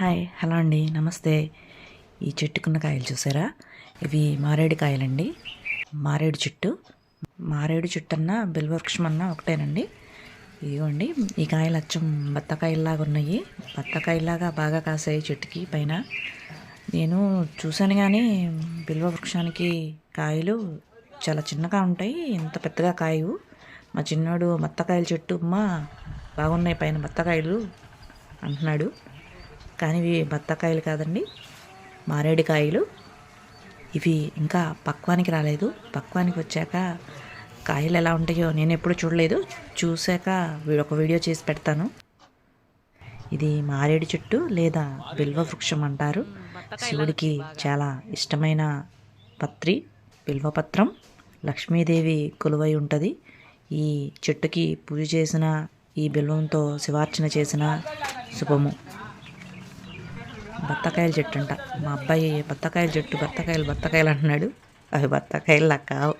Hi hello అండి నమస్తే. ఈ చెట్టుకున్న కాయలు చూసారా? ఇవి మారేడు కాయలండి. మారేడు చెట్టు. మారేడు చెట్టు అన్న బిల్వవృక్షం అన్నా ఒకటేనండి. ఇదిగోండి ఈ కాయలు అచ్చం బత్తకాయల్లాగా ఉన్నాయి. బత్తకాయలాగా బాగా కాసాయి చెట్టుకి పైన. నేను చూశాను కానీ బిల్వ వృక్షానికి కాయలు చాలా చిన్నగా ఉంటాయి ఇంత పెద్దగా కాయవు. మా చిన్నోడు బత్తకాయల చెట్టు అమ్మ బాగున్నాయి పైన బత్తకాయలు అంటున్నాడు. కానీ ఇవి బత్తకాయలు కాదండి మారేడుకాయలు. ఇవి ఇంకా పక్వానికి రాలేదు. పక్వానికి వచ్చాక కాయలు ఎలా ఉంటాయో నేను ఎప్పుడు చూడలేదు. చూశాక ఒక వీడియో చేసి పెడతాను. ఇది మారేడు చెట్టు లేదా బిల్వ వృక్షం అంటారు. శివుడికి చాలా ఇష్టమైన పత్రి బిల్వపత్రం లక్ష్మీదేవి కొలువై ఉంటుంది. ఈ చెట్టుకి పూజ చేసిన ఈ బిల్వంతో శివార్చన చేసిన శుభము. బత్తకాయల చెట్టు అంట. మా అబ్బాయి బత్తకాయల చెట్టు బత్తకాయలు బత్తకాయలు అంటున్నాడు. అవి బత్తకాయలు కావు.